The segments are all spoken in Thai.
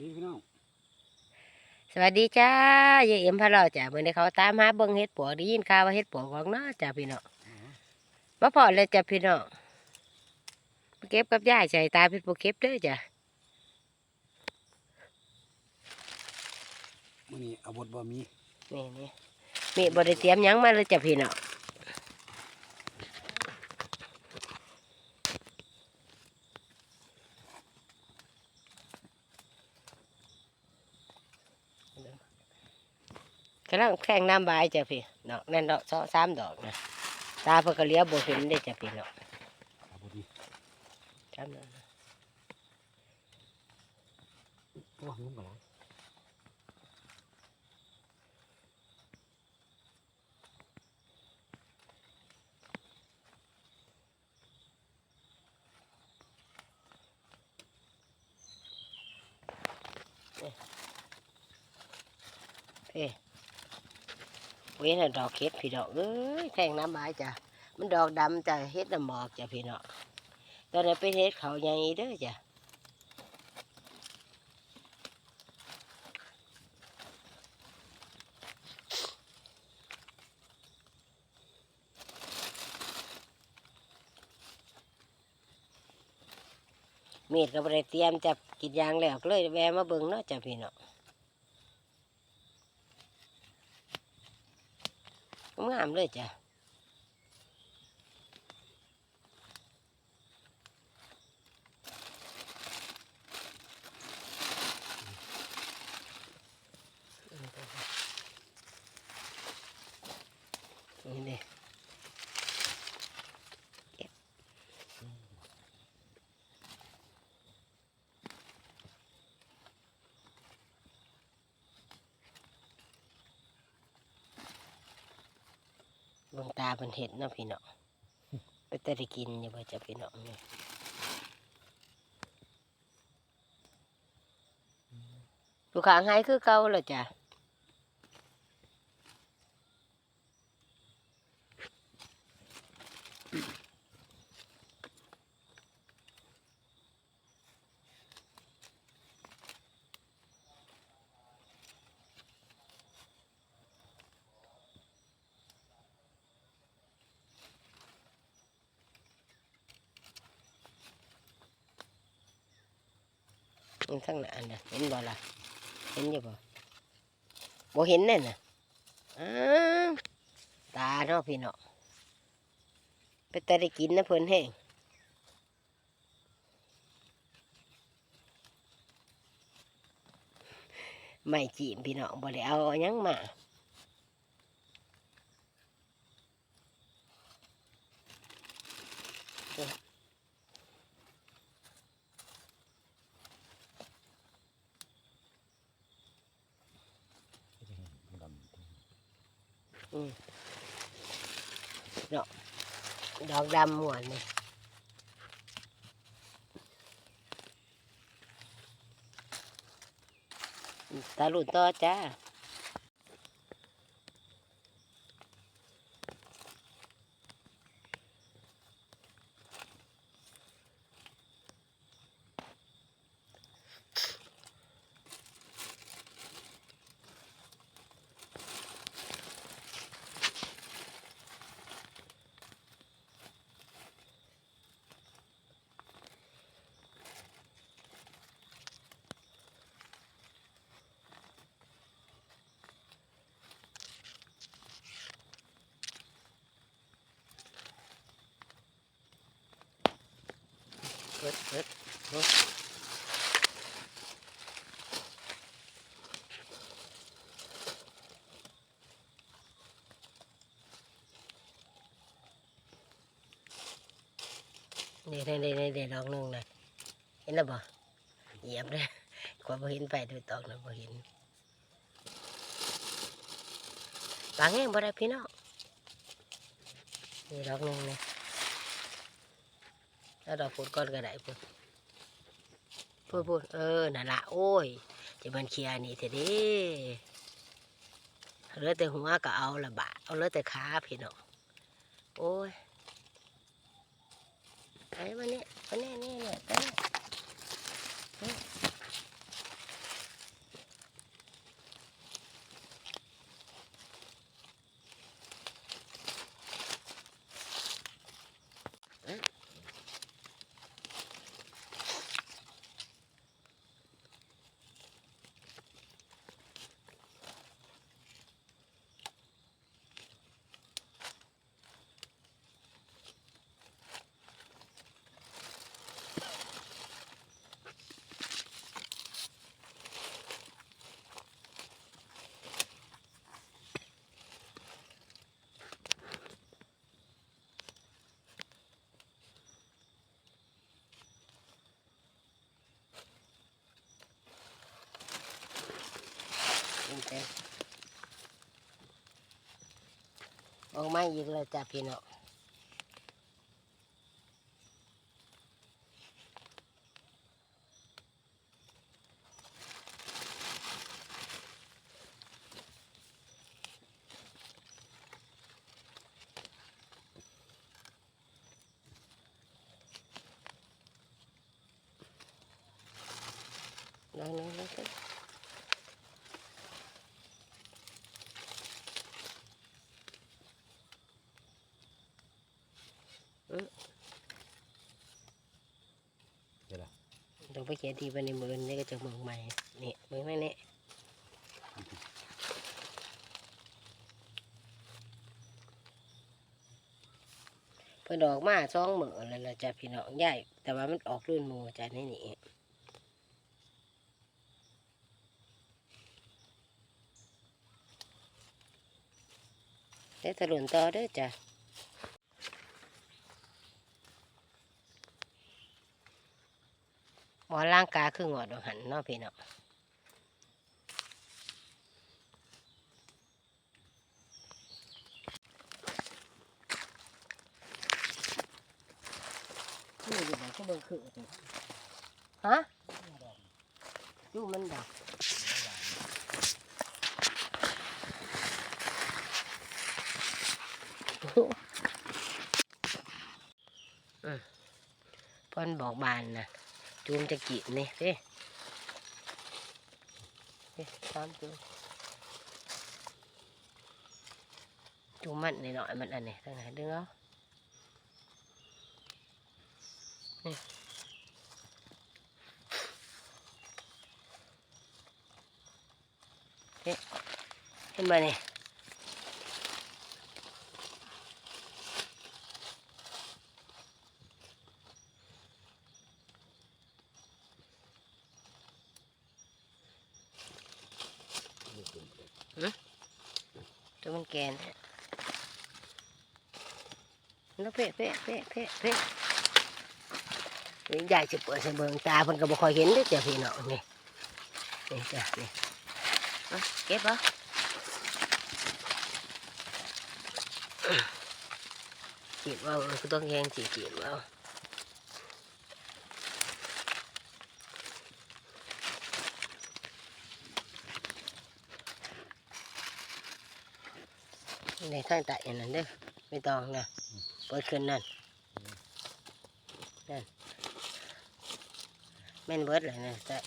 ดีพี่น้อง สวัสดีจ้ายายเอ็มพะเราจ้ะเมื่อนี้เขาตามหาเบิ่งเฮ็ดปวกได้ยินข่าวว่าเฮ็ดปวกของน้าจ้ะพี่น้องมาพอเลยจ้ะพี่น้องไปเก็บกับยายใจตาเป็นผู้เก็บเด้อจ้ะมื้อนี้อาวุธบ่มีนี่นี่มีบริเตรียมหยังมาเลยจ้ะพี่น้อง กำลังแข่งน้ำบายจ้ะพี่น้องนั่นดอกสองสามดอกนะตาเพิ่นก็เลี้ยวบ่เห็นได้จ้ะพี่น้องอาวุธนี่สามดอกโอ้ยงุ้มกันแล้วพี่ เว้นดอกเฮ็ดพี่นองเอ้ยแข่งน้ำบายจ้ะมันดอกดำจ้ะเฮ็ดน้ำหมอกจ้ะพี่น้องตอนนี้ไปเฮ็ดเขาใหญ่เด้อจ้ะมีดก็บ่ได้เตรียมจับกินยางแล้วก็เลยแวะมาเบิ่งเนาะจ้ะพี่น้อง งามเลยจ้ะนี่เด้เก็บเบิ่ง ตาเป็นเห็ดเนาะพี่น้องไปแต่ได้กินอย่าไปจ้ะพี่น้องนี่ลูกค้างให้คือเก่าแล้วจ้ะ มันทั้งนั้นน่ะเห็นบ่ล่ะเห็นอยู่บ่บ่เห็นแน่น่ะอ้าตาเนาะพี่เนาะไปแต่ได้กินนะเพิ่นแห้งไม่จีบพี่เนาะบ่ได้เอายังมา ดอกดำหมวนนี่ตาลุนต่อจ้า เปิดเปิดเปิดนี่ได้ได้ได้ได้ดอกหนึ่งนะเห็นแล้วบ่เหยียบเลยกว่าบ่เห็นไปดูตอกนะบ่เห็นบางแห่งบ่ได้พี่น้องนี่ดอกหนึ่งนะ แล้วเราพูดก่อนก็ได้พูดพูดพูดเออน่ะละโอ้ยจะมันเคลียร์นี่เถอะเดิเหลือแต่หัวก็เอาละบะเอาเหลือแต่ขาพี่น้องโอ้ยไอ้มาเนี่ยมาเนี่ยเนี่เนี่ยไปเนี่ย เด้อ ออกมาอีกแล้วจ้ะพี่น้องน้องๆๆๆ เดี๋ยวล่ะต้องไปเขียนทีไปในมือนี่ก็จะเมืองใหม่นี่เมืองไม่นี่เพิ่นออกมาสองมือแล้วจะพี่น้องใหญ่แต่ว่ามันออกรุ่นมูจะนี่นี่ได้ถลุนต่อเด้อจ้ะ หมอล่างกาคืองอดหันเนาะพี่น้องนี่อยู่ไหนก็เบิ่งคือจังฮะดูมันดอกอืมเพ่นบอกบานนะ จูมจะกินนี่เด้เด้ตามจูมจูมมันนี่หน่อยมันอันนี้ทางไหนดึงเอานี่เฮ้เห็นไหมนี่ ตัวมันแกนเนี่ยแล้วเพ่เพ่เพ่เพ่เพ่นี่ยายจะเปิดใส่เบิงตาเพิ่นก็บ่ค่อยเห็นเด้อจ้ะพี่น้องนี่นี่จ้ะนี่เอาเก็บเอาจีบเอาก็ต้องแยงจีจีบเอา ในทางใต้อันนั้นเด้อไม่ต้องนะเปิดขึ้นนั่นนั่นแม่นเบิดเลยนะแต่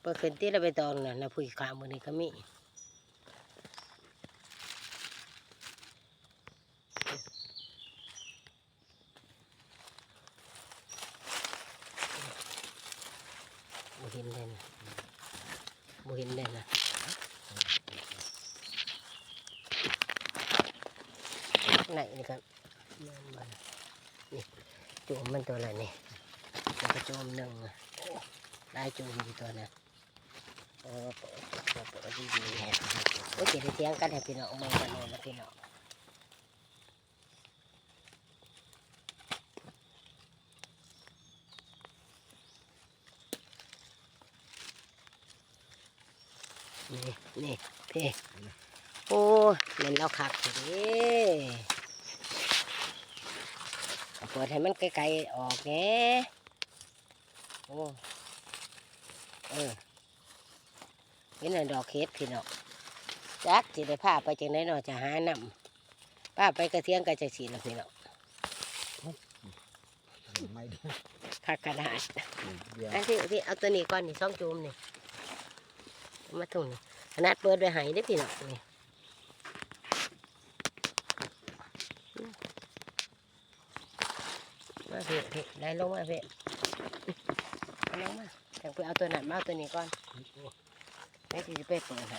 เปิดขึ้นที่เราไปตองน่ะนะผู้ขามมือนี้ก็มีบุหินเลยนะบุหินเลยนะไหนนี่ครับแม่นบ่ล่ะนี่จูมมัน ตัวอะไรนี่แล้วก็จูมหนึ่งได้จูมอยู่ตัวนะเออเปิดเปิดเปิดดีๆแฮะโอ้ยจะได้เสียงกันให้พี่น้องเมืองกันเลยนะพี่น้องนี่นี่พี่โอ้เล่นเราขักสิเด้ ปิดให้มันไกลๆออกแหน่โอ้เออเห็นอันดอกเฮ็ดพี่น้องจักสิได้พาไปจังไดเนาะจะหานำป้าไปกระเทียงกระจะสีแล้วพี่น้องไม่ดีคักกระดาษเดี๋ยวอันที่พี่เอาตัวนี้ก่อนนี่ซ่องจูมนี่มาถุงนี่ขนาดเปิดไว้ให้ได้อพี่น้องนี่ มาเผ็ดเผ็ดได้ลงมาเผ็ดเอาลงมาแต่เพื่อเอาตัวนั้นมาเอาตัวนี้ก่อนไม่ที่จะไปเปิดไหน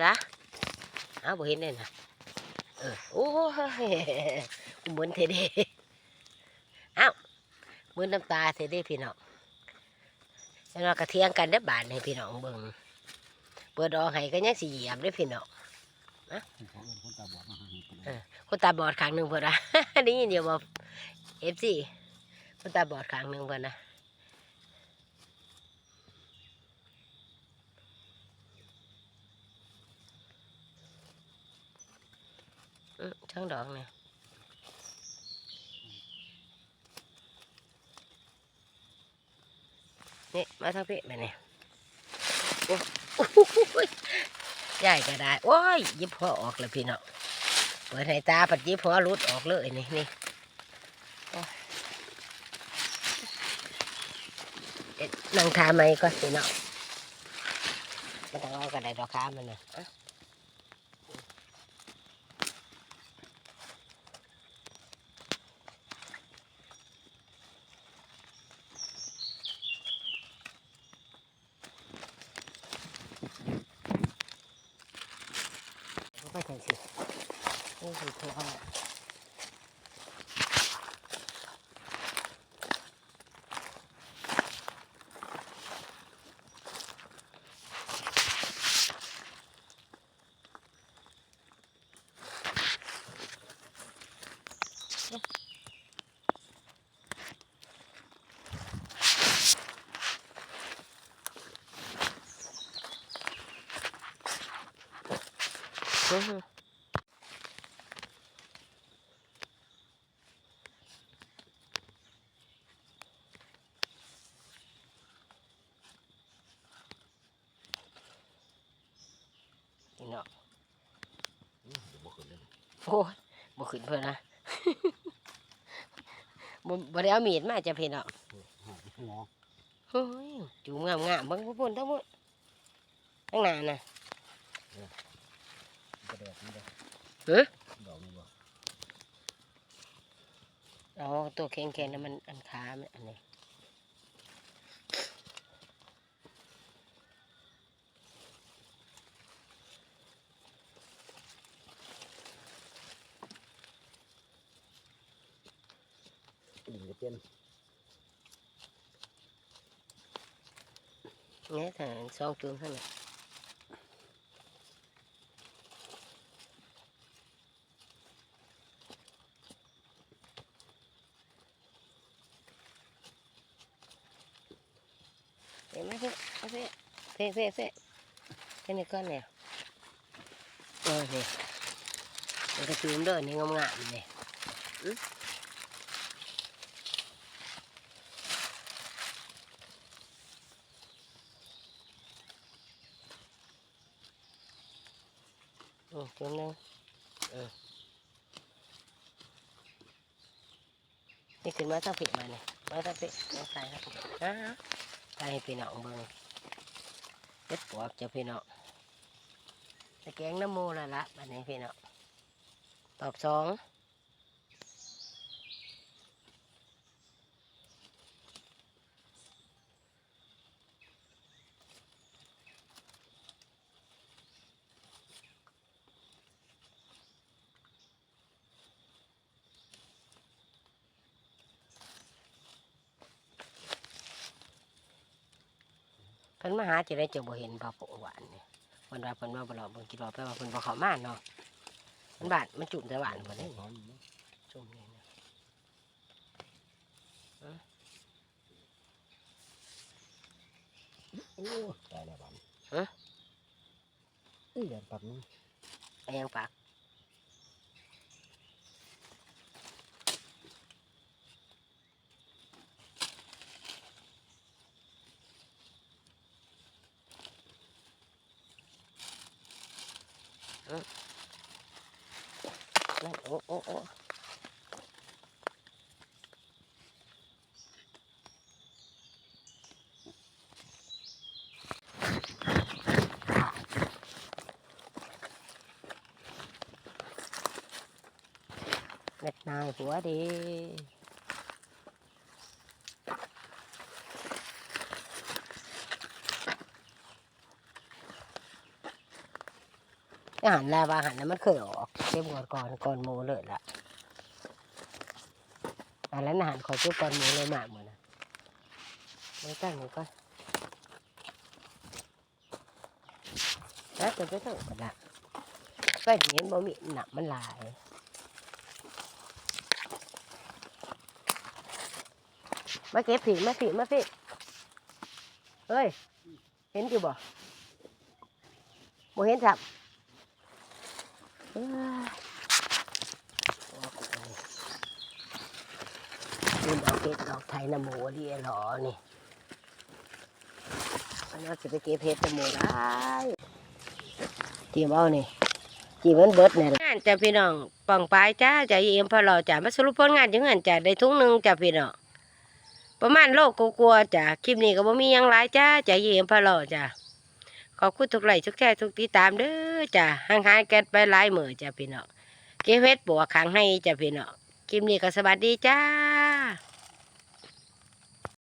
จ้าเอาบ่เห็นเลยนะ โอ้ยเหมือนเทเดอ้าวเหมือนน้ำตาเทเดพี่น้องแล้วเรากระเทียงกันได้บานให้พี่น้องเบิ่งเปิดออกให้ก็ยังสิเหยียบได้พี่น้องเขาเอิ้นคนตาบอดมาหาเห็ดกันเออคนตาบอดข้างหนึ่งเพิ่นนะได้ยินเดียวบ่เอฟซีคนตาบอดข้างหนึ่งเพิ่นนะ ทั้งดอกเนี่ยนี่มาทางพี่มาเนี่ยโอ้โหใหญ่ก็ได้โอ้ยยิบหัวออกเลยพี่เน้องเปิดให้ตาปัดยิบหัวรุดออกเลยนี่นี่นั่งทาไหมก็สิเนาะไม่ต้องเอากระไดดอกค้ามันนะอะเอาไปจังสิโอ้โหโทษเอา อื้อหือ นี่เนาะอื้อเดี๋ยวบ่ขึ้นเลยโอ้ยบ่ขึ้นเพิ่นนะ บ่บ่ได้เอามีดมาจะเพิ่นเนาะหาหัวเฮ้ยจูงามงามๆเบิ่งพุ่นทั้งหมดทั้งหน้าน่ะ กระแดดนี่เด้อ เอ๊ะดอกนี่บ่เอาตัวแข็งๆนั่นมันอันขามันอันนี้ดินก็เป็นเนี่ยถ้าสองจูงเท่านั้นเห็นไหมเพ่เพ่เพ่เพ่เพ่แค่นี้ก้อนเนี่ยเออเนี่ยมันกระจุมเด้อนี่งามๆเนี่ยอื้ออืมจุ่มหนึงเออนี่ขึ้นมาตั้งผิดมาเนี่ยมาตั้งผิดมาใส่ครับอ่าใส่ให้พี่น้องเบิ่ง เด็ดปวกจ้ะพี่น้องตะแกงน้ำมูละละบัดนี้พี่น้องตอบสอง พิ่นมาหาจะได้จะบ่เห็นปลาโปะหวานเนี่ยเพิ่นว่าเพิ่นมาบ่หลอกเพิ่นคิดว่าแปลว่าเพิ่นบ่เข้ามาเนาะมันบาดมันจุ่มแต่หวานบ่ได้หอมเนาะจุ่มนี่นะโอ้ตายแล้วบัดนี้อื้อเดี๋ยวปักนึงไอ้ยังปาก อืมนั่นโอ้โอ้โอาหัวดีอารลาวอาหารนั้นมันเคยออกเก็บก่อนก่อนก่อนหมูเลยละอันนั้นอาหารขอเก็บก่อนหมูเลยมากเหมือนนะไม่ตั้งหนูก่อนแล้วจะไปตั้งกันละก็เห็นบ่มีหนักมันหลายมาเก็บผีมาผีมาผีเฮ้ย เห็นอยู่บ่บ่เห็นจับ นี่ดอกเห็ดดอกไทยน้ำหมูดีหรอนี่อันนี้จะไปเก็บเห็ดน้ำหมูได้จีบเอานี่จีบมันเบิดเนี่ยงานจ้ะพี่น้องป่องปลายจ้าจะเยี่ยมพอราจ้ะมาสรุปผลงานจังเงินจ้ะได้ทุ่งหนึ่งจ้ะพี่น้องประมาณโลกกลัวจ้ะคลิปนี้ก็บ่มียังหลายจ้าจะเยี่ยมพะโลอจ้ะ ขอบคุณทุกไลค์ทุกแชร์ทุกติดตามเด้อจ้ะห่างหายกันไปหลายมือจ้ะพี่น้องเก็บเฮ็ดบัวขังให้จ้ะพี่น้องคลิปนี้ก็สวัสดีจ้า